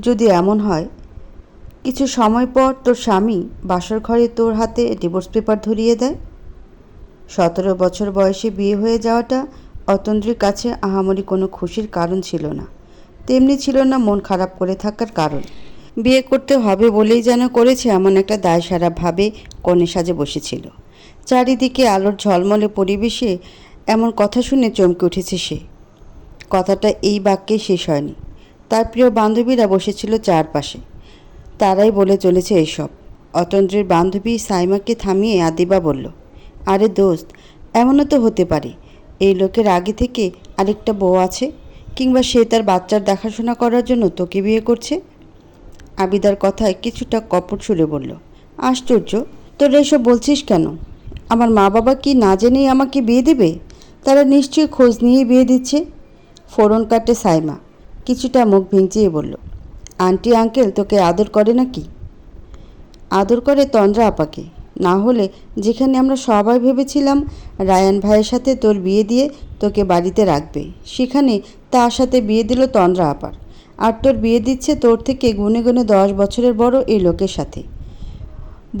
যদি এমন হয়, কিছু সময় পর তোর স্বামী বাসর ঘরে তোর হাতে ডিভোর্স পেপার ধরিয়ে দেয়। সতেরো বছর বয়সে বিয়ে হয়ে যাওয়াটা অতন্দ্রীর কাছে আহামরি কোনো খুশির কারণ ছিল না। তেমনি ছিল না মন খারাপ করে থাকার কারণ। বিয়ে করতে হবে বলেই যেন করেছে এমন একটা দায়সারা ভাবে কনে সাজে বসেছিল। চারিদিকে আলোর ঝলমলে পরিবেশে এমন কথা শুনে চমকে উঠেছে সে। কথাটা এই বাক্যে শেষ হয়নি। তার প্রিয় বান্ধবীরা বসেছিল চারপাশে। তারাই বলে চলেছে এইসব। অতন্দ্রের বান্ধবী সাইমাকে থামিয়ে আদিবা বলল, আরে দোস্ত, এমনও তো হতে পারে। এই লোকের আগে থেকে আরেকটা বউ আছে, কিংবা সে তার বাচ্চার দেখাশোনা করার জন্য তোকে বিয়ে করছে? আবিদার কথায় কিছুটা কপট সুরে বলল, আশ্চর্য, তোরা এসব বলছিস কেন? আমার মা বাবা কি না জেনেই আমাকে বিয়ে দেবে? তারা নিশ্চয়ই খোঁজ নিয়েই বিয়ে দিচ্ছে। ফোড়ন কাটে সাইমা। কিছুটা মুখ ভিঞ্চিয়ে বলল, আন্টি, আঙ্কেল, তোকে আদর করে নাকি? আদর করে তন্দ্রা আপাকে। না হলে যেখানে আমরা সবাই ভেবেছিলাম রায়ান ভাইয়ের সাথে তোর বিয়ে দিয়ে তোকে বাড়িতে রাখবে, সেখানে তার সাথে বিয়ে দিল তন্দ্রা আপার। আর তোর বিয়ে দিচ্ছে তোর থেকে গুনে গুনে দশ বছরের বড় এই লোকের সাথে।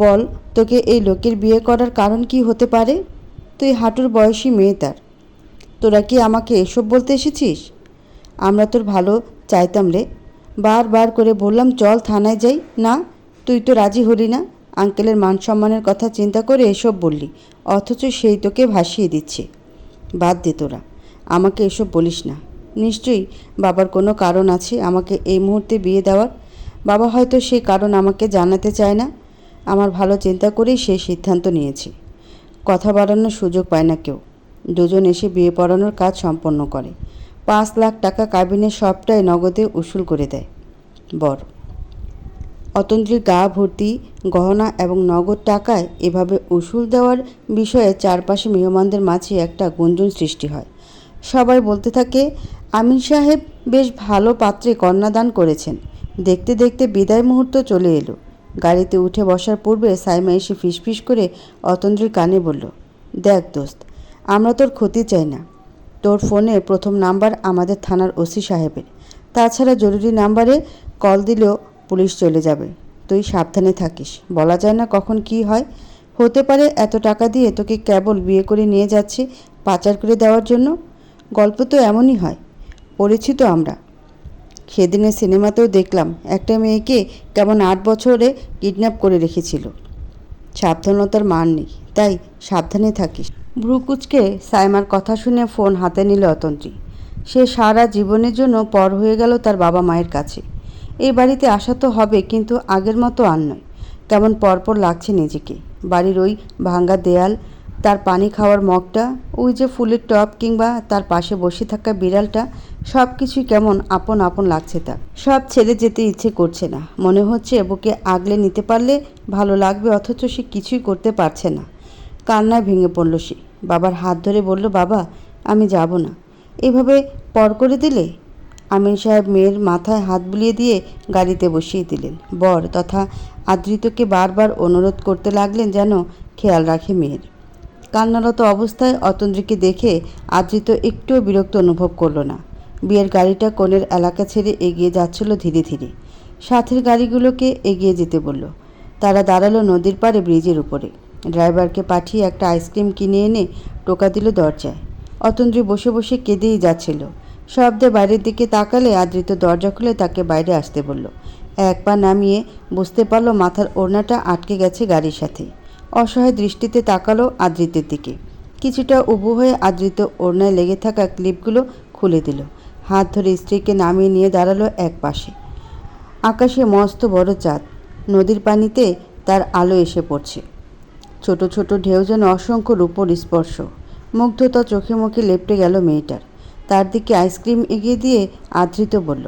বল, তোকে এই লোকের বিয়ে করার কারণ কি হতে পারে? তুই হাঁটুর বয়সী মেয়ে তার। তোরা কি আমাকে এসব বলতে এসেছিস? আমরা তোর ভালো চাইতাম রে। বারবার করে বললাম, চল থানায় যাই। না, তুই তো রাজি হলি না। আঙ্কেলের মান সম্মানের কথা চিন্তা করে এসব বললি, অথচ সেই তোকে ভাসিয়ে দিচ্ছে। বাদ দে তোরা, আমাকে এসব বলিস না। নিশ্চয়ই বাবার কোনো কারণ আছে আমাকে এই মুহূর্তে বিয়ে দেওয়ার। বাবা হয়তো সেই কারণ আমাকে জানাতে চায় না। আমার ভালো চিন্তা করেই সে সিদ্ধান্ত নিয়েছে। কথা বাড়ানোর সুযোগ পায় না কেউ। দুজন এসে বিয়ে পড়ানোর কাজ সম্পন্ন করে। পাঁচ লাখ টাকা কাবিনের সবটাই নগদে উসুল করে দেয়। বর। অতন্ত্রীর গা ভর্তি, গহনা এবং নগদ টাকায় এভাবে উসুল দেওয়ার বিষয়ে চারপাশে মেহমানদের মাঝে একটা গুঞ্জন সৃষ্টি হয়। সবাই বলতে থাকে, আমিন সাহেব বেশ ভালো পাত্রে কন্যাদান করেছেন। দেখতে দেখতে বিদায় মুহূর্ত চলে এলো। গাড়িতে উঠে বসার পূর্বে সাইমা এসে ফিসফিস করে অতন্দ্রীর কানে বলল, দেখ দোস্ত, আমরা তোর ক্ষতি চাই না। তোর ফোনে প্রথম নাম্বার আমাদের থানার ওসি সাহেবের। তাছাড়া জরুরি নাম্বারে কল দিলেও পুলিশ চলে যাবে। তুই সাবধানে থাকিস। বলা যায় না কখন কি হয়। হতে পারে এত টাকা দিয়ে তোকে কেবল বিয়ে করে নিয়ে যাচ্ছে পাচার করে দেওয়ার জন্য। গল্প তো এমনই হয়। পড়েছি তো আমরা। সেদিনের সিনেমাতেও দেখলাম একটা মেয়েকে কেমন আট বছরে কিডন্যাপ করে রেখেছিল। সাবধানতার মান নেই। তাই সাবধানে থাকিস। ভ্রুকুচকে সাইমার কথা শুনে ফোন হাতে নিল অতন্ত্রী। সে সারা জীবনের জন্য পর হয়ে গেল তার বাবা মায়ের কাছে। এই বাড়িতে আসা তো হবে, কিন্তু আগের মতো আর নয়। কেমন পরপর লাগছে নিজেকে। বাড়ির ওই ভাঙ্গা দেয়াল, তার পানি খাওয়ার মগটা, ওই যে ফুলের টব কিংবা তার পাশে বসে থাকা বিড়ালটা সব কিছুই কেমন আপন আপন লাগছে তার। সব ছেড়ে যেতে ইচ্ছে করছে না। মনে হচ্ছে বুকে আগলে নিতে পারলে ভালো লাগবে, অথচ সে কিছুই করতে পারছে না। কান্নায় ভেঙে পড়ল সে। বাবার হাত ধরে বলল, বাবা, আমি যাব না। এভাবে পর করে দিলে? আমিন সাহেব মেয়ের মাথায় হাত বুলিয়ে দিয়ে গাড়িতে বসিয়ে দিলেন। বর তথা আদৃতকে বারবার অনুরোধ করতে লাগলেন যেন খেয়াল রাখে মেয়ের। কান্নারত অবস্থায় অতন্দ্রীকে দেখে আদৃত একটুও বিরক্ত অনুভব করল না। বিয়ের গাড়িটা কোণের এলাকা ছেড়ে এগিয়ে যাচ্ছিল ধীরে ধীরে। সাথের গাড়িগুলোকে এগিয়ে যেতে বলল। তারা দাঁড়াল নদীর পাড়ে ব্রিজের উপরে। ড্রাইভারকে পাঠিয়ে একটা আইসক্রিম কিনে এনে টোকা দিল দরজায়। অতন্দ্রী বসে বসে কেঁদেই যাচ্ছিল। শব্দে বাইরের দিকে তাকালে আদৃত দরজা খুলে তাকে বাইরে আসতে বলল, এক পা নামিয়ে বুঝতে পারল মাথার ওড়নাটা আটকে গেছে গাড়ির সাথে। অসহায় দৃষ্টিতে তাকালো আদৃতের দিকে। কিছুটা উবু হয়ে আদৃত ওড়নায় লেগে থাকা ক্লিপগুলো খুলে দিল। হাত ধরে স্ত্রীকে নামিয়ে নিয়ে দাঁড়াল এক পাশে। আকাশে মস্ত বড় চাঁদ। নদীর পানিতে তার আলো এসে পড়ছে। ছোট ছোট ঢেউ যেন অসংখ্য রূপর স্পর্শ। মুগ্ধতা চোখে মুখে লেপটে গেল মেয়েটার। তার দিকে আইসক্রিম এগিয়ে দিয়ে আদৃত বলল,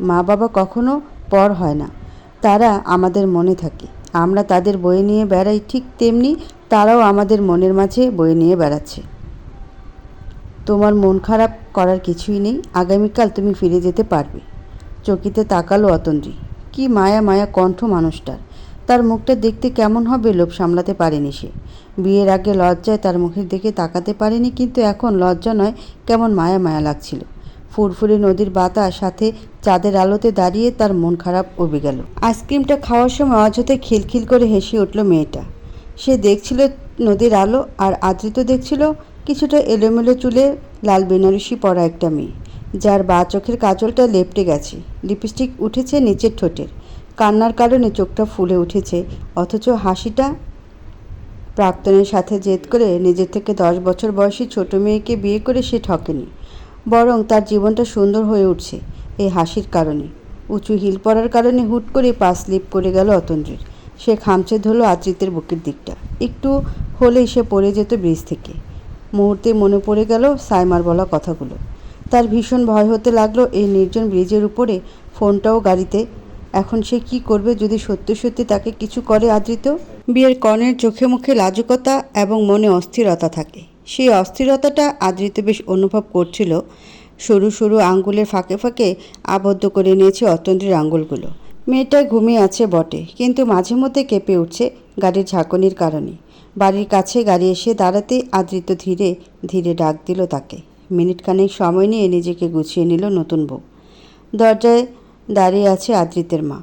মা বাবা কখনো পর হয় না। তারা আমাদের মনে থাকে। আমরা তাদের বয়ে নিয়ে বেড়াই ঠিক তেমনি তারাও আমাদের মনের মাঝে বয়ে নিয়ে বেড়াচ্ছে। তোমার মন খারাপ করার কিছুই নেই। আগামীকাল তুমি ফিরে যেতে পারবে। চকিতে তাকালো অতন্দ্রী। কি মায়া মায়া কণ্ঠ মানুষটার। তার মুখটা দেখতে কেমন হবে লোভ সামলাতে পারেনি সে। বিয়ের আগে লজ্জায় তার মুখের দিকে তাকাতে পারেনি, কিন্তু এখন লজ্জা নয়, কেমন মায়া মায়া লাগছিল। ফুরফুরে নদীর বাতাস, সাথে চাঁদের আলোতে দাঁড়িয়ে তার মন খারাপ উবে গেল। আইসক্রিমটা খাওয়ার সময় অযথা খিলখিল করে হেসে উঠল মেয়েটা। সে দেখছিল নদীর আলো আর আদৃত দেখছিল কিছুটা এলোমেলো চুলে লাল বেনারসি পরা একটা মেয়ে, যার বা চোখের কাজলটা লেপটে গেছে। লিপস্টিক উঠেছে নিচের ঠোঁটের। কান্নার কারণে চোখটা ফুলে উঠেছে, অথচ হাসিটা প্রাক্তনের সাথে জেদ করে নিজের থেকে দশ বছর বয়সী ছোট মেয়েকে বিয়ে করে সে ঠকেনি, বরং তার জীবনটা সুন্দর হয়ে উঠছে এই হাসির কারণে। উঁচু হিল পড়ার কারণে হুট করে পা স্লিপ করে গেল অতন্দ্রের। সে খামচে ধরল আদ্রিতের বুকের দিকটা। একটু হলেই সে পড়ে যেত ব্রিজ থেকে। মুহূর্তে মনে পড়ে গেল সাইমার বলা কথাগুলো। তার ভীষণ ভয় হতে লাগল এই নির্জন ব্রিজের উপরে ফোনটাও গাড়িতে এখন সে কি করবে যদি সত্যি সত্যি তাকে কিছু করে আদৃত? বিয়ের কনের চোখে মুখে লাজুকতা এবং মনে অস্থিরতা থাকে। সেই অস্থিরতাটা আদৃত বেশ অনুভব করছিল। সরু সরু আঙ্গুলের ফাঁকে ফাঁকে আবদ্ধ করে নিয়েছে অতন্দ্রের আঙ্গুলগুলো। মেয়েটা ঘুমিয়ে আছে বটে, কিন্তু মাঝে মধ্যে কেঁপে উঠছে গাড়ির ঝাঁকুনির কারণে। বাড়ির কাছে গাড়ি এসে দাঁড়াতেই আদৃত ধীরে ধীরে ডাক দিল তাকে। মিনিটখানেক সময় নিয়ে নিজেকে গুছিয়ে নিল নতুন বউ। দরজায় দাঁড়িয়ে আছে আদ্রিতের মা,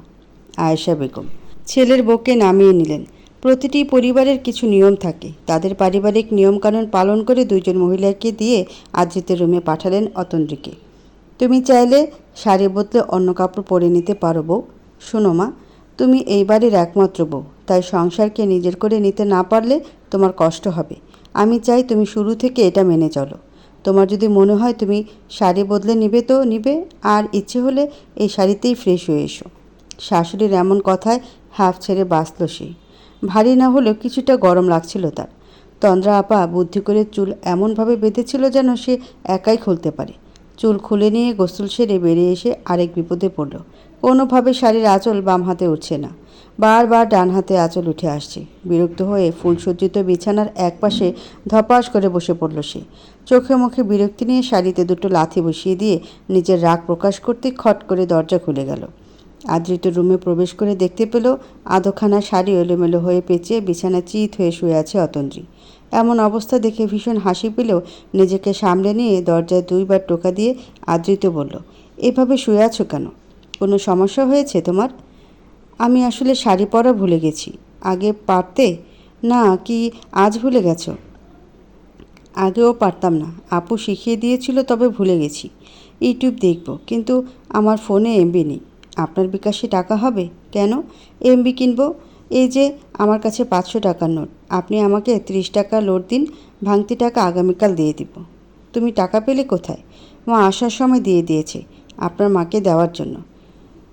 আয়েশা বেগম। ছেলের বউকে নামিয়ে নিলেন। প্রতিটি পরিবারের কিছু নিয়ম থাকে। তাদের পারিবারিক নিয়মকানুন পালন করে দুইজন মহিলাকে দিয়ে আদ্রিতের রুমে পাঠালেন অতন্দ্রীকে তুমি চাইলে শাড়ি বদলে অন্য কাপড় পরে নিতে পারো বউ। শোনো মা, তুমি এই বাড়ির একমাত্র বউ। তাই সংসারকে নিজের করে নিতে না পারলে তোমার কষ্ট হবে। আমি চাই তুমি শুরু থেকে এটা মেনে চলো। তোমার যদি মনে হয় তুমি শাড়ি বদলে নিবে তো নিবে, আর ইচ্ছে হলে এই শাড়িতেই ফ্রেশ হয়ে এসো। শাশুড়ির এমন কথায় হাফ ছেড়ে বাঁচল সে। ভারী না হলেও কিছুটা গরম লাগছিল তার। তন্দ্রা আপা বুদ্ধি করে চুল এমনভাবে বেঁধেছিল যেন সে একাই খুলতে পারে। চুল খুলে নিয়ে গোসল সেরে বেরিয়ে এসে আরেক বিপদে পড়ল। কোনোভাবে শাড়ির আঁচল বাম হাতে উঠছে না। বারবার ডান হাতে আঁচল উঠে আসছে। বিরক্ত হয়ে ফুলসজ্জিত বিছানার একপাশে ধপাস করে বসে পড়ল সে। চোখে মুখে বিরক্তি নিয়ে শাড়িতে দুটো লাথি বসিয়ে দিয়ে নিজের রাগ প্রকাশ করতে খট করে দরজা খুলে গেল। আদৃত রুমে প্রবেশ করে দেখতে পেল আধখানা শাড়ি এলোমেলো হয়ে পেঁচিয়ে বিছানা চিত হয়ে শুয়ে আছে অতন্দ্রী। এমন অবস্থা দেখে ভীষণ হাসি পেলেও নিজেকে সামলে নিয়ে দরজায় দুইবার টোকা দিয়ে আদৃত বলল, এভাবে শুয়ে আছো কেন? কোনো সমস্যা হয়েছে তোমার? আমি আসলে শাড়ি পরা ভুলে গেছি। আগে পারতে? না, কি আজ ভুলে গেছো? আগেও পারতাম না। আপু শিখিয়ে দিয়েছিল, তবে ভুলে গেছি। ইউটিউব দেখব, কিন্তু আমার ফোনে এমবি নেই। আপনার বিকাশে টাকা হবে? কেন? এমবি কিনবো? এই যে, আমার কাছে পাঁচশো টাকার নোট। আপনি আমাকে ত্রিশ টাকা লোড দিন, ভাঙতি টাকা আগামীকাল দিয়ে দিব। তুমি টাকা পেলে কোথায়? মা আসার সময় দিয়ে দিয়েছে, আপনার মাকে দেওয়ার জন্য।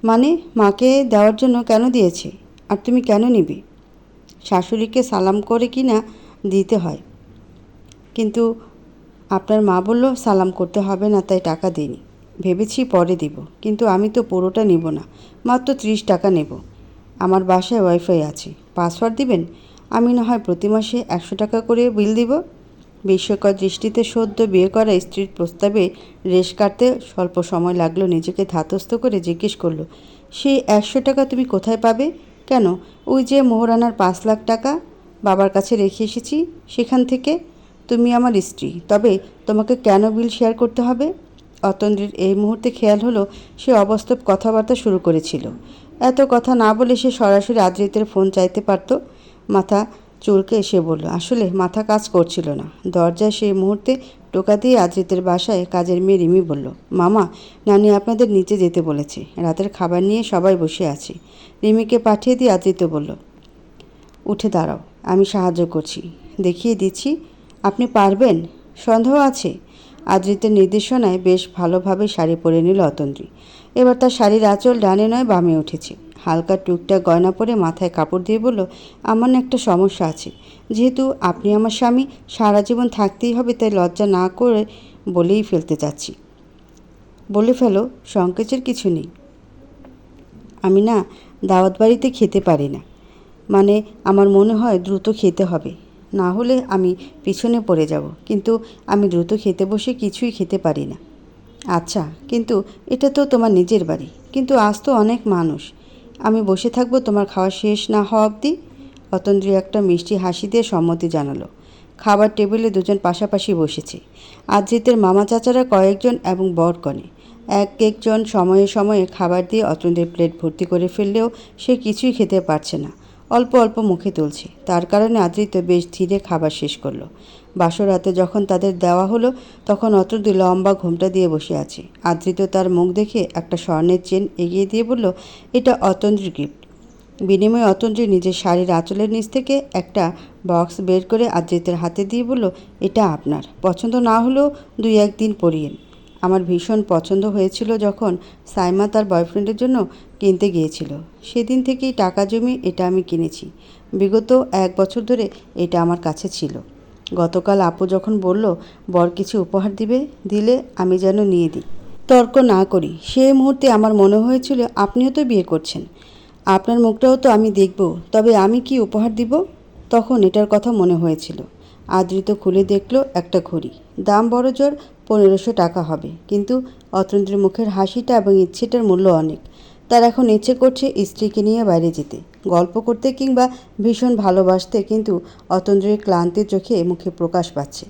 মানে মাকে দেওয়ার জন্য কেন দিয়েছে? আর তুমি কেন নিবে? শাশুড়িকে সালাম করে কি না দিতে হয়? কিন্তু আপনার মা বলল, সালাম করতে হবে না, তাই টাকা দিইনি। ভেবেছি পরে দিব, কিন্তু আমি তো পুরোটা নিব না, মাত্র ত্রিশ টাকা নেব। আমার বাসায় ওয়াইফাই আছে, পাসওয়ার্ড দিবেন? আমি না হয় প্রতি মাসে একশো টাকা করে বিল দিব? বিস্ময়কর দৃষ্টিতে সদ্য বিয়ে করা স্ত্রীর প্রস্তাবে রেশ কাটতে স্বল্প সময় লাগল, নিজেকে ধাতস্থ করে জিজ্ঞেস করল, সেই একশো টাকা তুমি কোথায় পাবে? কেন? ওই যে মোহরানার পাঁচ লাখ টাকা, বাবার কাছে রেখে এসেছি সেখান থেকে? তুমি আমার স্ত্রী, তবে তোমাকে কেন বিল শেয়ার করতে হবে? অতন্দ্রের এই মুহূর্তে খেয়াল হলো, সে অবাস্তব কথাবার্তা শুরু করেছিল। এত কথা না বলে সে সরাসরি আদ্রিতের ফোন চাইতে পারত। মাথা চুলকে এসে বলল, আসলে মাথা কাজ করছিল না। দরজায় সেই মুহূর্তে টোকা দিয়ে আদ্রিতের বাসায় কাজের মেয়ে রিমি বলল, মামা, নানি আপনাদের নিচে যেতে বলেছে। রাতের খাবার নিয়ে সবাই বসে আছে। রিমিকে পাঠিয়ে দিয়ে আদ্রিত বলল, উঠে দাঁড়াও, আমি সাহায্য করছি। দেখিয়ে দিচ্ছি আপনি পারবেন? সন্দেহ আছে। আদ্রিতের নির্দেশনায় বেশ ভালোভাবে শাড়ি পরে নিল অতন্দ্রী এবার তার শাড়ির আঁচল ডানে নয়, বামে উঠেছে। হালকা টুকটাক গয়না পরে মাথায় কাপড় দিয়ে বলল, আমার একটা সমস্যা আছে। যেহেতু আপনি আমার স্বামী, সারা জীবন থাকতেই হবে, তাই লজ্জা না করে বলেই ফেলতে চাচ্ছি। বলে ফেলো সংকোচের কিছু নেই। আমি না দাওয়াত বাড়িতে খেতে পারি না। মানে আমার মনে হয় দ্রুত খেতে হবে। না হলে আমি পিছনে পড়ে যাব। কিন্তু আমি দ্রুত খেতে বসে কিছুই খেতে পারি না। আচ্ছা কিন্তু এটা তো তোমার নিজের বাড়ি। কিন্তু আজ তো অনেক মানুষ। আমি বসে থাকব তোমার খাওয়া শেষ না হওয়া অবধি? অতন্দ্রী একটা মিষ্টি হাসি দিয়ে সম্মতি জানালো। খাবার টেবিলে দুজন পাশাপাশি বসেছে। আদ্রিতের মামা চাচারা কয়েকজন এবং বর কনে এক একজন সময়ে সময়ে খাবার দিয়ে অতন্দ্রের প্লেট ভর্তি করে ফেললেও সে কিছুই খেতে পারছে না। অল্প অল্প মুখে তুলছে। তার কারণে আদ্রিত বেশ ধীরে খাবার শেষ করল। বাসর রাতে যখন তাদের দেওয়া হলো, তখন অতন্দ্র লম্বা ঘোমটা দিয়ে বসে আছে। আদ্রিত তার মুখ দেখে একটা স্বর্ণের চেন এগিয়ে দিয়ে বলল, এটা অতন্দ্রের গিফট বিনিময়ে অতন্দ্রী নিজের শাড়ির আঁচলের নিচ থেকে একটা বক্স বের করে আদ্রিতের হাতে দিয়ে বলল, এটা আপনার। পছন্দ না হলেও দুই একদিন পরিয়েন আমার ভীষণ পছন্দ হয়েছিল যখন সাইমা তার বয়ফ্রেন্ডের জন্য কিনতে গিয়েছিল। সেদিন থেকেই টাকা জমি এটা আমি কিনেছি। বিগত এক বছর ধরে এটা আমার কাছে ছিল। গতকাল আপু যখন বলল, বর কিছু উপহার দিবে, দিলে আমি যেন নিয়ে দিই। তর্ক না করি। সে মুহূর্তে আমার মনে হয়েছিল, আপনিও তো বিয়ে করছেন। আপনার মুখটাও তো আমি দেখব, তবে আমি কি উপহার দিব? তখন এটার কথা মনে হয়েছিল। আদৃত খুলে দেখল একটা ঘড়ি। দাম বড় জোর পনেরোশো টাকা হবে। কিন্তু অতন্দ্রের মুখের হাসিটা এবং ইচ্ছেটার মূল্য অনেক। তার এখন ইচ্ছে করছে স্ত্রীকে নিয়ে বাইরে যেতে। গল্প করতে কিংবা ভীষণ ভালোবাসতে কিন্তু অতন্দ্রের ক্লান্তির চোখে মুখে প্রকাশ পাচ্ছে।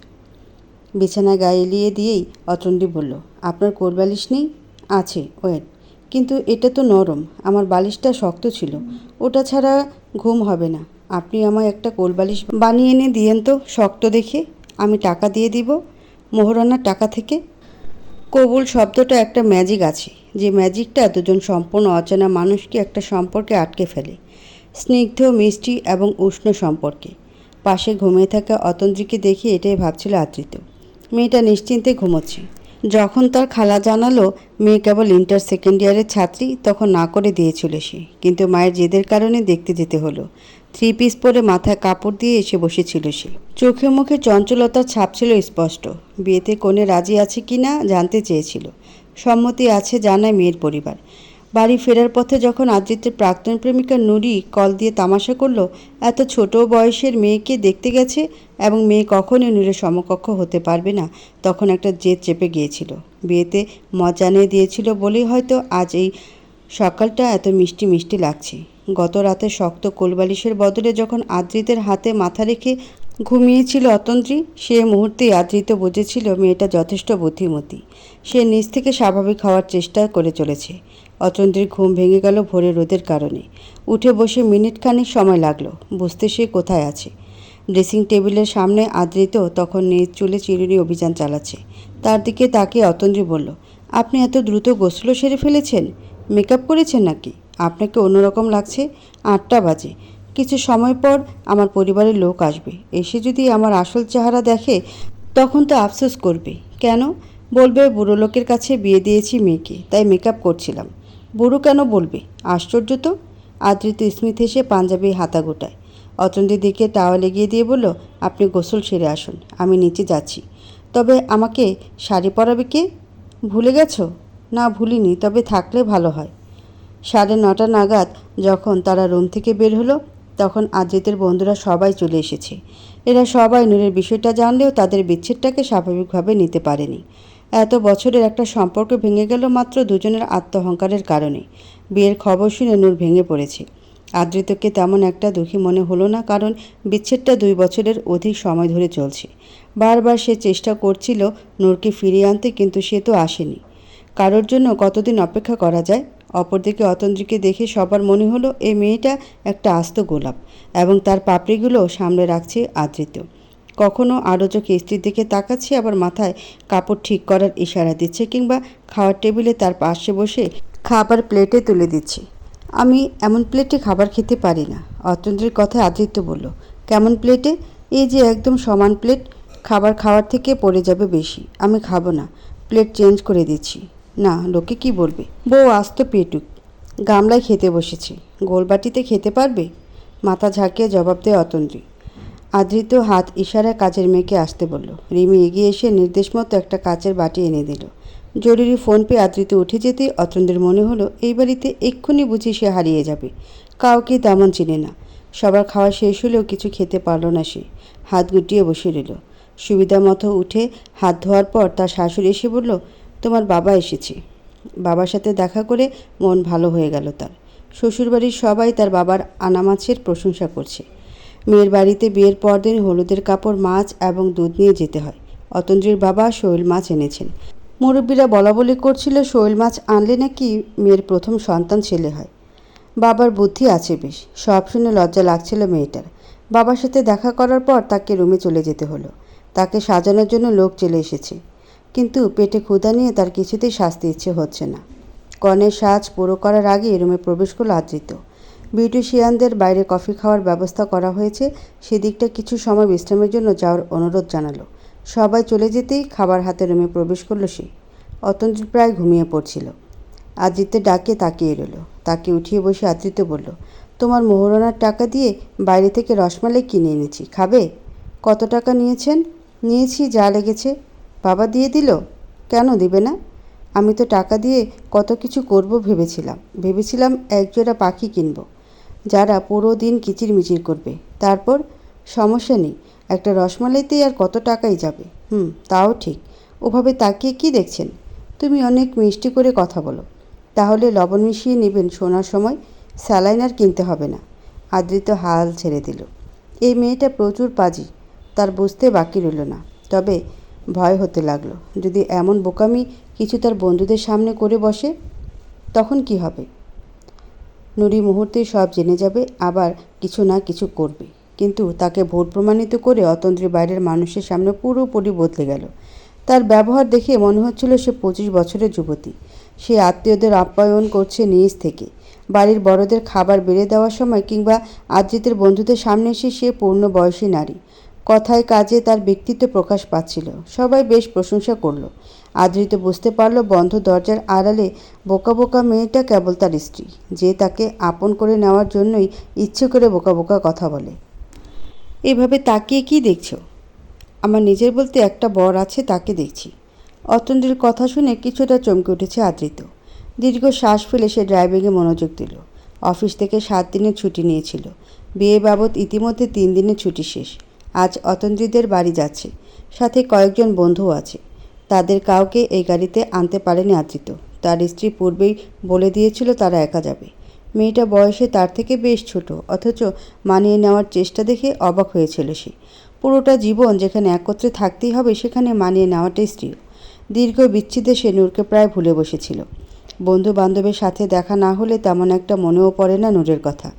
বিছানা গায়ে এলিয়ে দিয়েই অতন্দ্রী বলল, আপনার কোল বালিশ নেই? আছে, ওয়েট। কিন্তু এটা তো নরম। আমার বালিশটা শক্ত ছিল। ওটা ছাড়া ঘুম হবে না। আপনি আমায় একটা কোল বালিশ বানিয়ে এনে দিয়েন তো শক্ত দেখে। আমি টাকা দিয়ে দিব। মোহরানার টাকা থেকে? কবুল শব্দটা একটা ম্যাজিক আছে, যে ম্যাজিকটা দুজন সম্পূর্ণ অচেনা মানুষকে একটা সম্পর্কে আটকে ফেলে। স্নিগ্ধ, মিষ্টি এবং উষ্ণ সম্পর্কে। পাশে ঘুমিয়ে থাকা অতন্দ্রীকে দেখে এটাই ভাবছিল আদৃত মেয়েটা নিশ্চিন্তে ঘুমোচ্ছে। যখন তার খালা জানালো, মেয়ে কেবল ইন্টার সেকেন্ড ইয়ারের ছাত্রী তখন না করে দিয়েছিল সে। কিন্তু মায়ের জেদের কারণে দেখতে যেতে হলো। থ্রি পিস পরে মাথায় কাপড় দিয়ে এসে বসেছিল সে। চোখে মুখে চঞ্চলতার ছাপ ছিল স্পষ্ট। বিয়েতে কোনে রাজি আছে কি না জানতে চেয়েছিল। সম্মতি আছে জানায় মেয়ের পরিবার। বাড়ি ফেরার পথে যখন আদ্রিতের প্রাক্তন প্রেমিকা নুরি কল দিয়ে তামাশা করল, এত ছোট বয়সের মেয়েকে দেখতে গেছে এবং মেয়ে কখনোই নুরের সমকক্ষ হতে পারবে না, তখন একটা জেদ চেপে গিয়েছিল। বিয়েতে মজা নিয়ে দিয়েছিল বলেই হয়তো আজ এই সকালটা এত মিষ্টি মিষ্টি লাগছে। গত রাতে শক্ত কোলবালিশের বদলে যখন আদ্রিতের হাতে মাথা রেখে ঘুমিয়েছিল অতন্ত্রী, সে মুহূর্তেই আদ্রিত বুঝেছিল মেয়েটা যথেষ্ট বুদ্ধিমতী। সে নিজ থেকে স্বাভাবিক হওয়ার চেষ্টা করে চলেছে। অতন্ত্রীর ঘুম ভেঙে গেল ভোরে রোদের কারণে। উঠে বসে মিনিট খানিক সময় লাগল, বুঝতে সে কোথায় আছে। ড্রেসিং টেবিলের সামনে আদ্রিত তখন নিজ চুলে চিরুনি অভিযান চালাচ্ছে। তার দিকে তাকে অতন্দ্রী বলল, আপনি এত দ্রুত গোসল সেরে ফেলেছেন? মেকআপ করেছেন নাকি? আপনাকে অন্যরকম লাগছে। আটটা বাজে। কিছু সময় পর আমার পরিবারের লোক আসবে। এসে যদি আমার আসল চেহারা দেখে, তখন তো আফসোস করবে। কেন? বলবে বুড়ো লোকের কাছে বিয়ে দিয়েছি মেয়েকে, তাই মেকআপ করছিলাম। বুড়ো কেন বলবে? আশ্চর্য তো। আদৃত স্মিথ এসে পাঞ্জাবি হাতা গোটায় অতন্দের দিকে টাওয়াল এগিয়ে দিয়ে বলল, আপনি গোসল সেরে আসুন, আমি নিচে যাচ্ছি। তবে আমাকে শাড়ি পরাবে কে? ভুলে গেছো? না ভুলিনি, তবে থাকলে ভালো হয়। সাড়ে নটা নাগাদ যখন তারা রুম থেকে বের হলো, তখন আদ্রিতের বন্ধুরা সবাই চলে এসেছে। এরা সবাই নূরের বিষয়টা জানলেও তাদের বিচ্ছেদটাকে স্বাভাবিকভাবে নিতে পারেনি। এত বছরের একটা সম্পর্ক ভেঙে গেল মাত্র দুজনের আত্মহংকারের কারণে। বিয়ের খবর শুনে নূর ভেঙে পড়েছে। আদ্রিতকে তেমন একটা দুঃখী মনে হলো না, কারণ বিচ্ছেদটা দুই বছরের অধিক সময় ধরে চলছে। বারবার সে চেষ্টা করছিল নূরকে ফিরিয়ে আনতে, কিন্তু সে তো আসেনি। কারোর জন্য কতদিন অপেক্ষা করা যায়? অপরদিকে অতন্দ্রীকে দেখে সবার মনে হলো এই মেয়েটা একটা আস্ত গোলাপ এবং তার পাপড়িগুলো সামনে রাখছে আদৃত কখনো আরও চোখে স্ত্রীর দিকে তাকাচ্ছে, আবার মাথায় কাপড় ঠিক করার ইশারা দিচ্ছে কিংবা খাওয়ার টেবিলে তার পাশে বসে খাবার প্লেটে তুলে দিচ্ছে। আমি এমন প্লেটে খাবার খেতে পারি না অতন্দ্রের কথায় আদৃত্য বলল। কেমন প্লেটে? এই যে একদম সমান প্লেট, খাবার খাওয়ার থেকে পড়ে যাবে বেশি। আমি খাব না। প্লেট চেঞ্জ করে দিচ্ছি। না, লোকে কি বলবে? বউ আস্ত পেটুক। গামলায় খেতে বসেছে। গোলবাটিতে খেতে পারবে? মাথা ঝাঁকিয়ে জবাব দেয় অতন্দ্রী। আদৃত হাত ইশারায় কাজের মেয়েকে আসতে বলল। রিমি এগিয়ে এসে নির্দেশ মতো একটা কাচের বাটি এনে দিল। জরুরি ফোন পেয়ে আদৃত উঠে যেতেই অতন্দ্রের মনে হলো, এই বাড়িতে এক্ষুনি বুঝি সে হারিয়ে যাবে। কাউকে তেমন চিনে না। সবার খাওয়া শেষ হলেও কিছু খেতে পারল না সে। হাত গুটিয়ে বসে রইল। সুবিধা মতো উঠে হাত ধোয়ার পর তার শাশুড়ি এসে বলল তোমার বাবা এসেছে। বাবার সাথে দেখা করে মন ভালো হয়ে গেল তার। শ্বশুরবাড়ির সবাই তার বাবার আনামাছের প্রশংসা করছে। মেয়ের বাড়িতে বিয়ের পরদিন হলুদের কাপড়, মাছ এবং দুধ নিয়ে যেতে হয়। অতন্দ্রীর বাবা শৈল মাছ এনেছেন। মুরব্বীরা বলা বলি করছিল, শৈল মাছ আনলে নাকি মেয়ের প্রথম সন্তান ছেলে হয়? বাবার বুদ্ধি আছে বেশ। সব শুনে লজ্জা লাগছিল মেয়েটার। বাবার সাথে দেখা করার পর তাকে রুমে চলে যেতে হলো। তাকে সাজানোর জন্য লোক চলে এসেছে। কিন্তু পেটে ক্ষুধা নিয়ে তার কিছুতেই শাস্তি ইচ্ছে হচ্ছে না। কনের সাজ পুরো করার আগে রুমে প্রবেশ করল আদৃত বিউটিশিয়ানদের বাইরে কফি খাওয়ার ব্যবস্থা করা হয়েছে, সেদিকটা কিছু সময় বিশ্রামের জন্য যাওয়ার অনুরোধ জানালো। সবাই চলে যেতেই খাবার হাতে রুমে প্রবেশ করল সে। অতন্ত্র প্রায় ঘুমিয়ে পড়ছিল। আদিত্যের ডাকে তাকিয়ে রইল। তাকে উঠিয়ে বসে আদৃত বলল, তোমার মোহরণার টাকা দিয়ে বাইরে থেকে রসমালাই কিনে এনেছি। খাবে? কত টাকা নিয়েছেন? নিয়েছি, যা লেগেছে। বাবা দিয়ে দিল? কেন দিবে না? আমি তো টাকা দিয়ে কত কিছু করব ভেবেছিলাম। ভেবেছিলাম একজোড়া পাখি কিনব, যারা পুরো দিন কিচিরমিচির করবে। তারপর সমস্যা নেই, একটা রসমালাইতেই আর কত টাকাই যাবে। হুম, তাও ঠিক। ওভাবে তাকিয়ে কি দেখছেন? তুমি অনেক মিষ্টি করে কথা বলো। তাহলে লবণ মিশিয়ে নেবেন শোনার সময় স্যালাইন আর কিনতে হবে না। আদৃত হাল ছেড়ে দিল। এই মেয়েটা প্রচুর পাজি, তার বুঝতে বাকি রইল না। তবে ভয় হতে লাগল। যদি এমন বোকামি কিছু তার বন্ধুদের সামনে করে বসে, তখন কি হবে? নুরি মুহূর্তেই সব জেনে যাবে, আবার কিছু না কিছু করবে। কিন্তু তাকে ভোট প্রমাণিত করে অতন্ত্রী বাইরের মানুষের সামনে পুরোপুরি বদলে গেল। তার ব্যবহার দেখে মনে হচ্ছিল সে পঁচিশ বছরের যুবতী। সে আত্মীয়দের আপ্যায়ন করছে নিজ থেকে। বাড়ির বড়দের খাবার বেড়ে দেওয়ার সময় কিংবা আদ্রিতের বন্ধুদের সামনে এসে সে পূর্ণ বয়সী নারী। কথায় কাজে তার ব্যক্তিত্ব প্রকাশ পাচ্ছিল। সবাই বেশ প্রশংসা করল। আদৃত বুঝতে পারল বন্ধ দরজার আড়ালে বোকা বোকা মেয়েটা কেবল তার স্ত্রী, যে তাকে আপন করে নেওয়ার জন্যই ইচ্ছে করে বোকা বোকা কথা বলে। এভাবে তাকিয়ে কি দেখছ? আমার নিজের বলতে একটা বর আছে, তাকে দেখছি। অতন্দ্রের কথা শুনে কিছুটা চমকে উঠেছে আদৃত। দীর্ঘ শ্বাস ফেলে সে ড্রাইভিংয়ে মনোযোগ দিল। অফিস থেকে সাত দিনের ছুটি নিয়েছিল। বিয়ে বাবদ ইতিমধ্যে তিন দিনের ছুটি শেষ। আজ অতন্দ্রীদের বাড়ি যাচ্ছে। সাথে কয়েকজন বন্ধুও আছে। তাদের কাউকে এই গাড়িতে আনতে পারেনি আদৃত তার স্ত্রী পূর্বেই বলে দিয়েছিল তারা একা যাবে। মেয়েটা বয়সে তার থেকে বেশ ছোট, অথচ মানিয়ে নেওয়ার চেষ্টা দেখে অবাক হয়েছিল সে। পুরোটা জীবন যেখানে একত্রে থাকতেই হবে, সেখানে মানিয়ে নেওয়াটাই স্ত্রী দীর্ঘ বিচ্ছেদে সে নূরকে প্রায় ভুলে বসেছিল। বন্ধু বান্ধবের সাথে দেখা না হলে তেমন একটা মনেও পড়ে না নূরের কথা।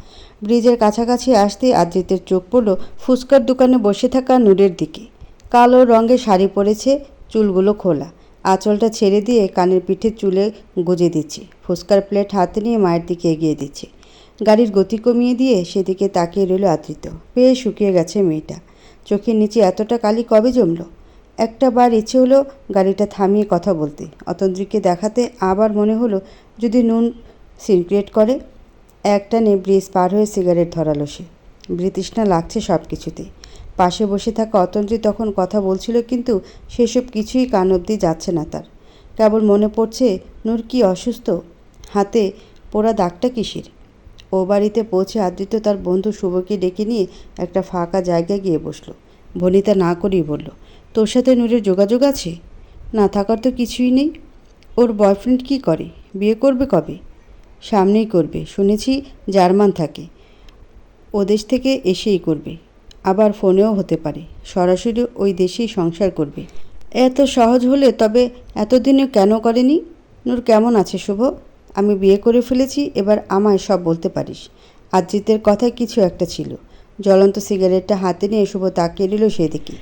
ব্রিজের কাছাকাছি আসতেই আদ্রিতের চোখ পড়ল ফুচকার দোকানে বসে থাকা নূরের দিকে। কালো রঙের শাড়ি পরেছে, চুলগুলো খোলা। আঁচলটা ছেড়ে দিয়ে কানের পিঠে চুলে গুজে দিচ্ছে। ফুচকার প্লেট হাতে নিয়ে মায়ের দিকে এগিয়ে দিচ্ছে। গাড়ির গতি কমিয়ে দিয়ে সেদিকে তাকিয়ে রইল আদৃত পেয়ে শুকিয়ে গেছে মেয়েটা। চোখের নিচে এতটা কালি কবে জমলো? একটা বার ইচ্ছে হলো গাড়িটা থামিয়ে কথা বলতে। অতন্দ্রীকে দেখাতে আবার মনে হলো যদি নুন সিনক্রিয়েট করে একটানে ব্রিজ পার হয়ে সিগারেট ধরালো সে। বৃতৃষ্ণা লাগছে সব কিছুতে পাশে বসে থাকা অতন্ত্রী তখন কথা বলছিল কিন্তু সেসব কিছুই কান অবধি যাচ্ছে না তার। কেবল মনে পড়ছে, নূর কি অসুস্থ? হাতে পোড়া দাগটা কিসের? ও বাড়িতে পৌঁছে আদৃত তার বন্ধু শুভকে ডেকে নিয়ে একটা ফাঁকা জায়গায় গিয়ে বসল। ভনিতা না করেই বলল তোর সাথে নূরের যোগাযোগ আছে? না থাকার তো কিছুই নেই। ওর বয়ফ্রেন্ড কি করে? বিয়ে করবে কবে? সামনেই করবে, শুনেছি জার্মান থাকে। ও দেশ থেকে এসেই করবে। আবার ফোনেও হতে পারে। সরাসরি ওই দেশেই সংসার করবে। এত সহজ হলে তবে এতদিনে কেন করেনি? নূর কেমন আছে শুভ? আমি বিয়ে করে ফেলেছি, এবার আমায় সব বলতে পারিস। আদ্রিতের কথায় কিছু একটা ছিল। জ্বলন্ত সিগারেটটা হাতে নিয়ে শুভ তাকিয়ে নিল সেদিকে।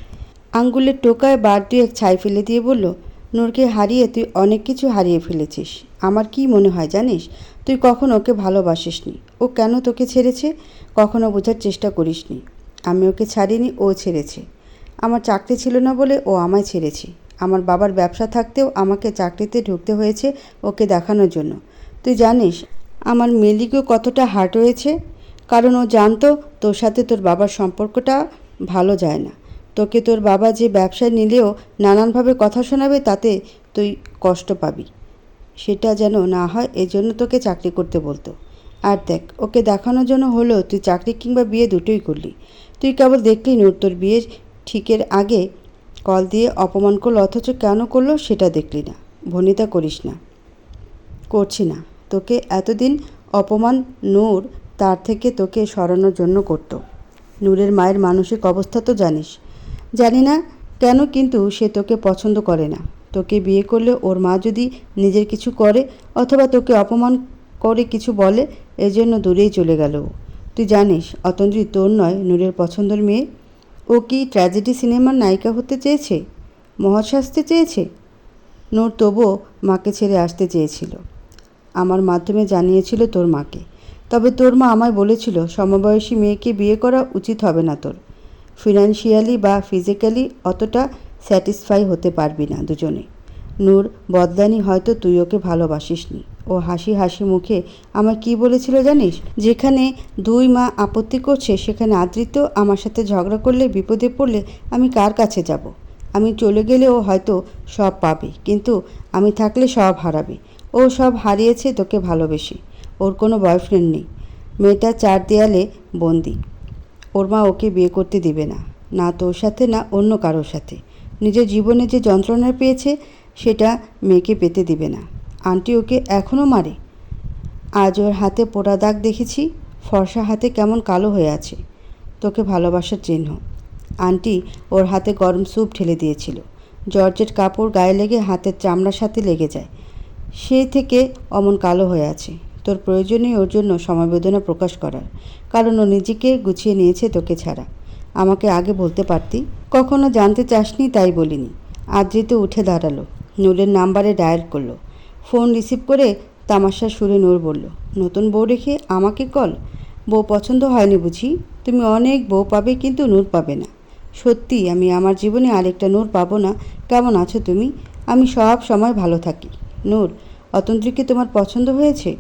আঙ্গুলের টোকায় বার এক ছাই ফেলে দিয়ে বলল, নূরকে হারিয়ে তুই অনেক কিছু হারিয়ে ফেলেছিস। আমার কি মনে হয় জানিস? তুই কখনো ওকে ভালোবাসিসনি। ও কেন তোকে ছেড়েছে? কখনো বোঝার চেষ্টা করিসনি। আমি ওকে ছাড়িনি, ও ছেড়েছে। আমার চাকরি ছিল না বলে ও আমায় ছেড়েছে। আমার বাবার ব্যবসা থাকতেও আমাকে চাকরিতে ঢুকতে হয়েছে ওকে দেখানোর জন্য। তুই জানিস, আমার মেলিকেও কতটা হার্ট হয়েছে? কারণ ও জানতো তোর সাথে তোর বাবার সম্পর্কটা ভালো যায় না। তোকে তোর বাবা যে ব্যবসায় নিলেও নানানভাবে কথা শোনাবে তাতে তুই কষ্ট পাবি। সেটা যেন না হয়, এজন্য তোকে চাকরি করতে বলতো। আর দেখ, ওকে দেখানোর জন্য হলো তুই চাকরি কিংবা বিয়ে দুটোই করলি। তুই কেবল দেখলি নূর তোর বিয়ে ঠিকের আগে কল দিয়ে অপমান করল, অথচ কেন করল সেটা দেখলি না। ভনিতা করিস না। করছি না। তোকে এতদিন অপমান নূর তার থেকে তোকে সরানোর জন্য করতো। নূরের মায়ের মানসিক অবস্থা তো জানিস। জানি না কেন কিন্তু সে তোকে পছন্দ করে না। তোকে বিয়ে করলে ওর মা যদি নিজের কিছু করে অথবা তোকে অপমান করে কিছু বলে, এজন্য দূরেই চলে গেল। তুই জানিস অতন্দ্রি তোর নয়, নূরের পছন্দের মেয়ে। ও কি ট্র্যাজেডি সিনেমার নায়িকা হতে চেয়েছে? মহৎ সাজতে চেয়েছে? নূর তবুও মাকে ছেড়ে আসতে চেয়েছিল। আমার মাধ্যমে জানিয়েছিল তোর মাকে। তবে তোর মা আমায় বলেছিল, সমবয়সী মেয়েকে বিয়ে করা উচিত হবে না তোর। ফিনান্সিয়ালি বা ফিজিক্যালি অতটা স্যাটিসফাই হতে পারবি না দুজনে। নূর, বদলানি হয়তো তুই ওকে ভালোবাসিসনি। ও হাসি হাসি মুখে আমায় কি বলেছিল জানিস? যেখানে দুই মা আপত্তি করছে, সেখানে আদৃত আমার সাথে ঝগড়া করলে, বিপদে পড়লে আমি কার কাছে যাব? আমি চলে গেলেও হয়তো সব পাবে, কিন্তু আমি থাকলে সব হারাবে। ও সব হারিয়েছে তোকে ভালোবেসে। ওর কোনো বয়ফ্রেন্ড নেই। মেয়েটা চার দেয়ালে বন্দি। ওর মা ওকে বিয়ে করতে দিবে না। না তোর সাথে, না অন্য কারোর সাথে। নিজের জীবনে যে যন্ত্রণা পেয়েছে, সেটা মেয়েকে পেতে দিবে না। আন্টি ওকে এখনও মারে। আজ ওর হাতে পোড়া দাগ দেখেছি, ফর্সা হাতে কেমন কালো হয়ে আছে। তোকে ভালোবাসার চিহ্ন। আন্টি ওর হাতে গরম স্যুপ ঢেলে দিয়েছিল। জর্জের কাপড় গায়ে লেগে হাতের চামড়ার সাথে লেগে যায়। সে থেকে অমন কালো হয়ে আছে। তোর প্রয়োজনেই ওর জন্য সমবেদনা প্রকাশ করার। কারণ ও নিজেকে গুছিয়ে নিয়েছে তোকে ছাড়া। আমাকে আগে বলতে পারতি? কখনো জানতে চাসনি তাই বলিনি। আদ্রিত উঠে দাঁড়াল। নূরের নাম্বারে ডায়াল করল। ফোন রিসিভ করে তামাশা সুরে নূর বলল, নতুন বউ রেখে আমাকে কল? বউ পছন্দ হয়নি বুঝি? তুমি অনেক বউ পাবে কিন্তু নূর পাবে না। সত্যি, আমি আমার জীবনে আরেকটা নূর পাবো না। কেমন আছো তুমি? আমি সব সময় ভালো থাকি। নূর, অতন্ত্রীকে তোমার পছন্দ হয়েছে?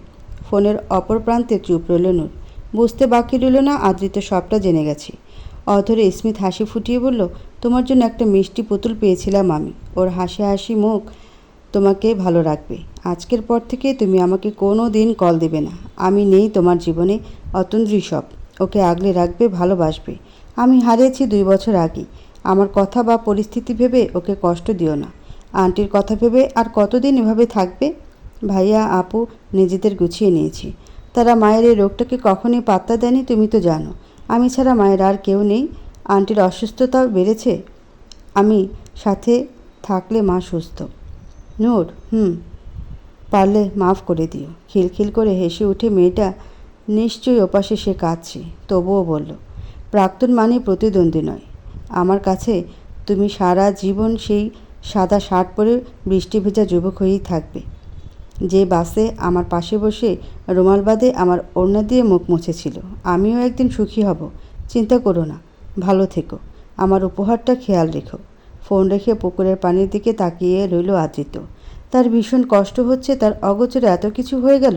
ফোনের অপর প্রান্তে চুপ রইল নূর। বুঝতে বাকি রইল না আদৃত সবটা জেনে গেছে। অধরে স্মিথ হাসি ফুটিয়ে বলল, তোমার জন্য একটা মিষ্টি পুতুল পেয়েছিলাম আমি। ওর হাসি হাসি মুখ তোমাকে ভালো রাখবে। আজকের পর থেকে তুমি আমাকে কোনো দিন কল দেবে না। আমি নেই তোমার জীবনে, অতন্দ্রী সব। ওকে আগলে রাখবে, ভালোবাসবে। আমি হারিয়েছি দুই বছর আগে আমার কথা বা পরিস্থিতি ভেবে ওকে কষ্ট দিও না। আন্টির কথা ভেবে আর কতদিন এভাবে থাকবে? ভাইয়া, আপু, নিজেদের গুছিয়ে নিয়েছি। তারা মায়ের এই রোগটাকে কখনই পাত্তা দেয়নি, তুমি তো জানো। আমি ছাড়া মায়ের আর কেউ নেই। আন্টির অসুস্থতাও বেড়েছে। আমি সাথে থাকলে মা সুস্থ। নূর, হুম, পারলে মাফ করে দিও। খিলখিল করে হেসে উঠে মেয়েটা, নিশ্চয়ই ওপাশে সে কাঁদছে। তবুও বলল, প্রাক্তন মানে প্রতিদ্বন্দ্বী নয়। আমার কাছে তুমি সারা জীবন সেই সাদা শার্ট পরে বৃষ্টি ভেজা যুবক হয়েই থাকবে। যে বাসে আমার পাশে বসে রুমাল বাঁধে আমার ওড়না দিয়ে মুখ মুছেছিল। আমিও একদিন সুখী হব, চিন্তা করো না, ভালো থেকো, আমার উপহারটা খেয়াল রেখো। ফোন রেখে পুকুরের পানির দিকে তাকিয়ে রইল আদৃত তার ভীষণ কষ্ট হচ্ছে, তার অগোচরে এত কিছু হয়ে গেল।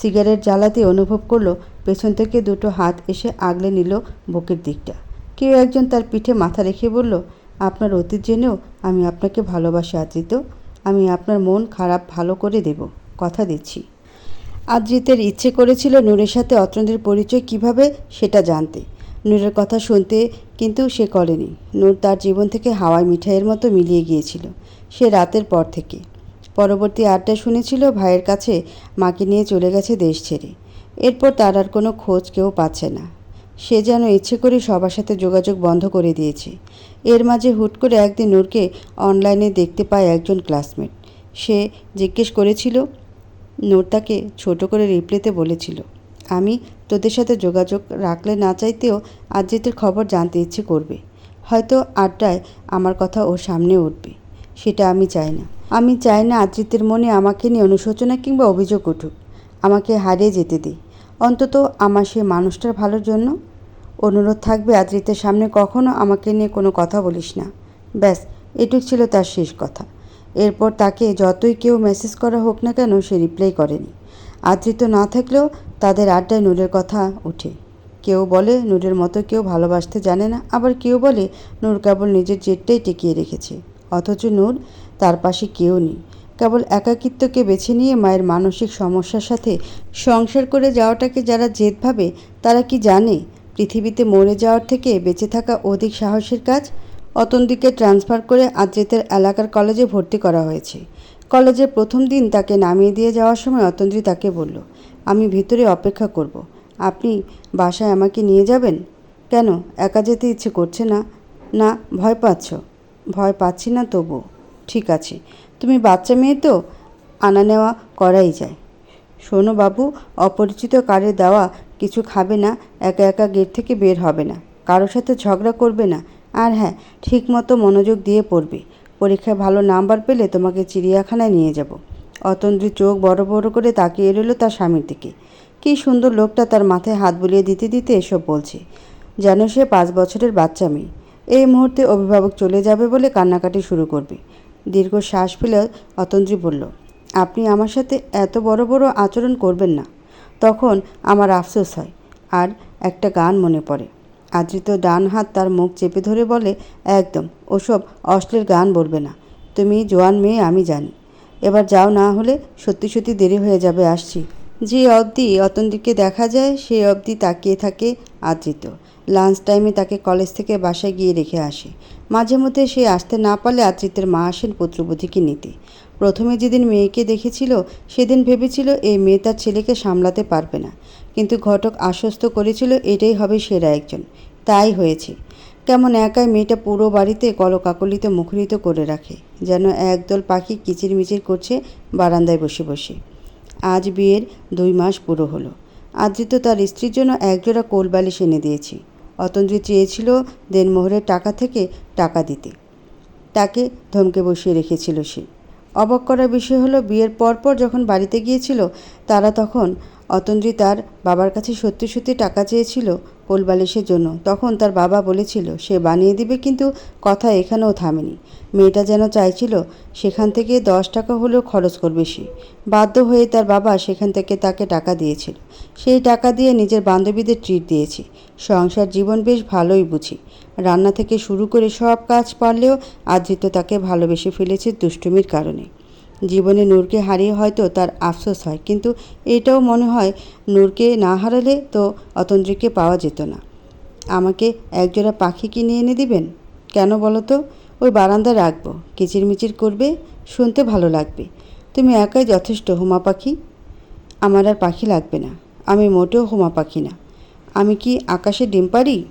সিগারেট জ্বালাতে অনুভব করল, পেছন থেকে দুটো হাত এসে আগলে নিল বুকের দিকটা। কেউ একজন তার পিঠে মাথা রেখে বলল, আপনার অতীত জেনেও আমি আপনাকে ভালোবাসি আদৃত আমি আপনার মন খারাপ ভালো করে দেব, কথা দিচ্ছি। আদ্রিতের ইচ্ছে করেছিল নূরের সাথে অতন্দ্রের পরিচয় কীভাবে সেটা জানতে। নূরের কথা শুনতে কিন্তু সে করেনি। নূর তার জীবন থেকে হাওয়াই মিঠাইয়ের মতো মিলিয়ে গিয়েছিল, সে রাতের পর থেকে। পরবর্তী আড্ডা শুনেছিল ভাইয়ের কাছে মাকে নিয়ে চলে গেছে দেশ ছেড়ে। এরপর তার আর কোনো খোঁজ কেউ পাচ্ছে না। সে যেন ইচ্ছে করে সবার সাথে যোগাযোগ বন্ধ করে দিয়েছে। এর মাঝে হুট করে একদিন নূরকে অনলাইনে দেখতে পায় একজন ক্লাসমেট। সে জিজ্ঞেস করেছিল, নূর তাকে ছোট করে রিপ্লেতে বলেছিল। আমি তোদের সাথে যোগাযোগ রাখলে না চাইতেও আদ্রিতের খবর জানতে ইচ্ছে করবে। হয়তো আড্ডায় আমার কথা ওর সামনে উঠবে। সেটা আমি চাই না। আমি চাই না আদ্রিতের মনে আমাকে নিয়ে অনুশোচনা কিংবা অভিযোগ উঠুক। আমাকে হারিয়ে যেতে দিই অন্তত আমার সে মানুষটার ভালোর জন্য অনুরোধ থাকবে আদ্রিতের সামনে কখনো আমাকে নিয়ে কোনো কথা বলিস না। ব্যাস, এটুক ছিল তার শেষ কথা। এরপর তাকে যতই কেউ মেসেজ করা হোক না কেন সে রিপ্লাই করেনি। আদৃত না থাকলেও তাদের আড্ডায় নূরের কথা ওঠে। কেউ বলে নূরের মতো কেউ ভালোবাসতে জানে না, আবার কেউ বলে নূর কেবল নিজের জেদটাই টিকিয়ে রেখেছে। অথচ নূর তার পাশে কেউ নেই। কেবল একাকিত্বকে বেছে নিয়ে মায়ের মানসিক সমস্যার সাথে সংসার করে যাওয়াটাকে যারা জেদ ভাবে, তারা কি জানে? পৃথিবীতে মরে যাওয়ার থেকে বেঁচে থাকা অধিক সাহসের কাজ অতন্দিকে ট্রান্সফার করে আদ্রিতের এলাকার কলেজে ভর্তি করা হয়েছে। কলেজের প্রথম দিন তাকে নামিয়ে দিয়ে যাওয়ার সময় অতন্দ্রী তাকে বলল, আমি ভিতরে অপেক্ষা করব। আপনি বাসায় আমাকে নিয়ে যাবেন? কেন? একা যেতে ইচ্ছে করছে না। না, ভয় পাচ্ছ। ভয় পাচ্ছি না তবু ঠিক আছে। তুমি বাচ্চা মেয়ে তো, আনা নেওয়া করাই যায়। শোনো বাবু অপরিচিত কারে দেওয়া কিছু খাবে না, একা একা গেট থেকে বের হবে না। কারোর সাথে ঝগড়া করবে না। আর হ্যাঁ ঠিক মতো মনোযোগ দিয়ে পড়বে। পরীক্ষায় ভালো নাম্বার পেলে তোমাকে চিড়িয়াখানায় নিয়ে যাব। অতন্দ্রী চোখ বড় বড় করে তাকিয়ে রইল তার স্বামীর দিকে। কী সুন্দর লোকটা তার মাথায় হাত বুলিয়ে দিতে দিতে এসব বলছে। যেন সে পাঁচ বছরের বাচ্চা মেয়ে। এই মুহূর্তে অভিভাবক চলে যাবে বলে কান্নাকাটি শুরু করবে। দীর্ঘ শ্বাস ফেলে অতন্দ্রী বলল আপনি আমার সাথে এত বড় বড় আচরণ করবেন না। তখন আমার আফসোস হয় আর একটা গান মনে পড়ে। আদৃত ডান হাত তার মুখ চেপে ধরে বলে, একদম, ওসব অশ্লীল গান বলবে না। তুমি জোয়ান মেয়ে, আমি জানি। এবার যাও না হলে সত্যি সত্যি দেরি হয়ে যাবে, আসছি। যে অবধি অতন্দিকে দেখা যায় সেই অবধি তাকিয়ে থাকে আদৃত। লাঞ্চ টাইমে তাকে কলেজ থেকে বাসায় গিয়ে রেখে আসে। মাঝে মধ্যে সে আসতে না পারলে আদৃতের মা আসেন পুত্রবধূকে নিতে। প্রথমে যেদিন মেয়েকে দেখেছিল, সেদিন ভেবেছিল এই মেয়ে তার ছেলেকে সামলাতে পারবে না। কিন্তু ঘটক আশ্বস্ত করেছিল এটাই হবে সেরা একজন। তাই হয়েছে। কেমন একাই মেয়েটা পুরো বাড়িতে কলকাকলিতে মুখরিত করে রাখে, যেন একদল পাখি কিচিরমিচির করছে বারান্দায় বসে বসে। আজ বিয়ের দুই মাস পুরো হলো। আদৃত তার স্ত্রীর জন্য একজোড়া কোলবালিশ এনে দিয়েছি। অতন্দ্রী চেয়েছিল দেনমোহরের টাকা থেকে টাকা দিতে। তাকে ধমকে বসিয়ে রেখেছিল সে। অবাক করার বিষয় হলো বিয়ের পরপর যখন বাড়িতে গিয়েছিল তারা তখন অতন্দ্রী তার বাবার কাছে সত্যি সত্যি টাকা চেয়েছিল কোলবালিশের জন্য। তখন তার বাবা বলেছিল, সে বানিয়ে দিবে কিন্তু কথা এখানেও থামেনি। মেয়েটা যেন চাইছিল সেখান থেকে দশ টাকা হলেও খরচ করবে সে। বাধ্য হয়ে তার বাবা সেখান থেকে তাকে টাকা দিয়েছিল। সেই টাকা দিয়ে নিজের বান্ধবীদের ট্রিট দিয়েছে। সংসার জীবন বেশ ভালোই বুঝি। রান্না থেকে শুরু করে সব কাজ পারলেও আদৃত তাকে ভালোবেসে ফেলেছে দুষ্টুমির কারণে। জীবনে নূরকে হারিয়ে হয়তো তার আফসোস হয়। কিন্তু এটাও মনে হয় নূরকে না হারালে তো অতন্দ্রীকে পাওয়া যেত না। আমাকে একজোড়া পাখি কিনে এনে দিবেন? কেন বলো তো? ওই বারান্দায় রাখব। কিচিরমিচির করবে, শুনতে ভালো লাগবে। তুমি একাই যথেষ্ট হুমা পাখি। আমার আর পাখি লাগবে না। আমি মোটেও হুমা পাখি না। আমি কি আকাশে ডিম পারি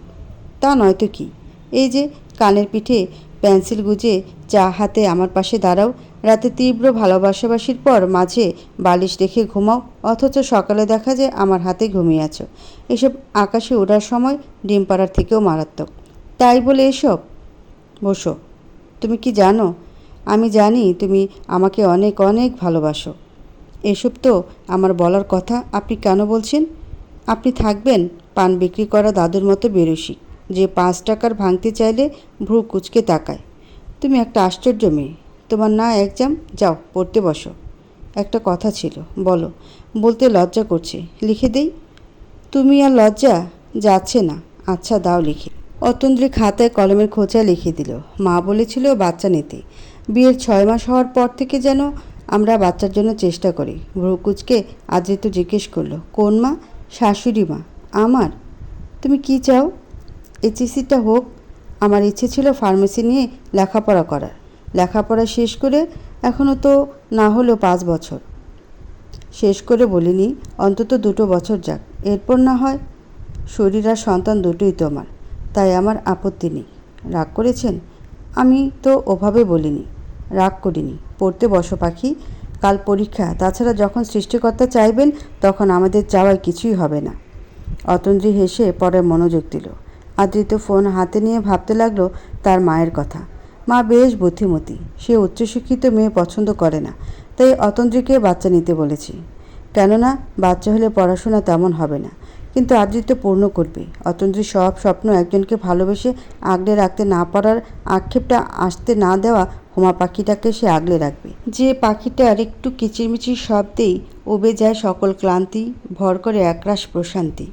তা নয়তো কি? এই যে কানের পিঠে পেন্সিল গুজে চা হাতে আমার পাশে দাঁড়াও রাতে তীব্র ভালোবাসাবাসির পর মাঝে বালিশ রেখে ঘুমাও, অথচ সকালে দেখা যায় আমার হাতে ঘুমিয়ে আছো। এসব আকাশে ওঠার সময় ডিম পাড়ার থেকেও মারাত্মক। তাই বলে এসব? বসো। তুমি কি জানো? আমি জানি তুমি আমাকে অনেক অনেক ভালোবাসো। এসব তো আমার বলার কথা, আপনি কেন বলছেন? আপনি থাকবেন, পান বিক্রি করা দাদুর মতো বেরসি, যে পাঁচ টাকার ভাঙতে চাইলে ভ্রু কুচকে তাকায়। তুমি একটা আশ্চর্য মেয়ে। তোমার না একজাম যাও, পড়তে বসো। একটা কথা ছিল, বলো। বলতে লজ্জা করছে। লিখে দেই? তুমি আর লজ্জা? যাচ্ছে না। আচ্ছা দাও লিখে। অতন্দ্রী খাতায় কলমের খোঁচা লিখে দিল। মা বলেছিল বাচ্চা নিতে। বিয়ের ছয় মাস হওয়ার পর থেকে যেন আমরা বাচ্চার জন্য চেষ্টা করি। ভ্রুকুচকে আদ্রিত জিজ্ঞেস করল, কোন মা? শাশুড়ি মা? আমার? তুমি কি চাও? এইচএসিটা হোক। আমার ইচ্ছে ছিল ফার্মেসি নিয়ে লেখাপড়া করার। লেখাপড়া শেষ করে এখনও তো না হলো পাঁচ বছর। শেষ করে বলিনি, অন্তত দুটো বছর যাক, এরপর না হয় শরীর আর সন্তান দুটোই তোমার, তাই আমার আপত্তি নেই। রাগ করেছেন? আমি তো ওভাবে বলিনি, রাগ করিনি। পড়তে বসো পাখি, কাল পরীক্ষা, তাছাড়া যখন সৃষ্টিকর্তা চাইবেন, তখন আমাদের চাওয়ায় কিছুই হবে না। অতন্দ্রী হেসে পরে মনোযোগ দিল। আদৃত ফোন হাতে নিয়ে ভাবতে লাগল তার মায়ের কথা। মা বেশ বুদ্ধিমতী। সে উচ্চশিক্ষিত মেয়ে পছন্দ করে না, তাই অতন্দ্রীকে বাচ্চা নিতে বলেছি। কেননা, বাচ্চা হলে পড়াশোনা তেমন হবে না, কিন্তু আদৃত্য পূর্ণ করবে। অতন্দ্রী সব স্বপ্ন একজনকে ভালোবেসে আগলে রাখতে না পারার আক্ষেপটা আসতে না দেওয়া হোমা পাখিটাকে সে আগলে রাখবে। যে পাখিটার একটু কিচিরমিচির শব্দেই উবে যায় সকল ক্লান্তি, ভর করে একরাশ প্রশান্তি।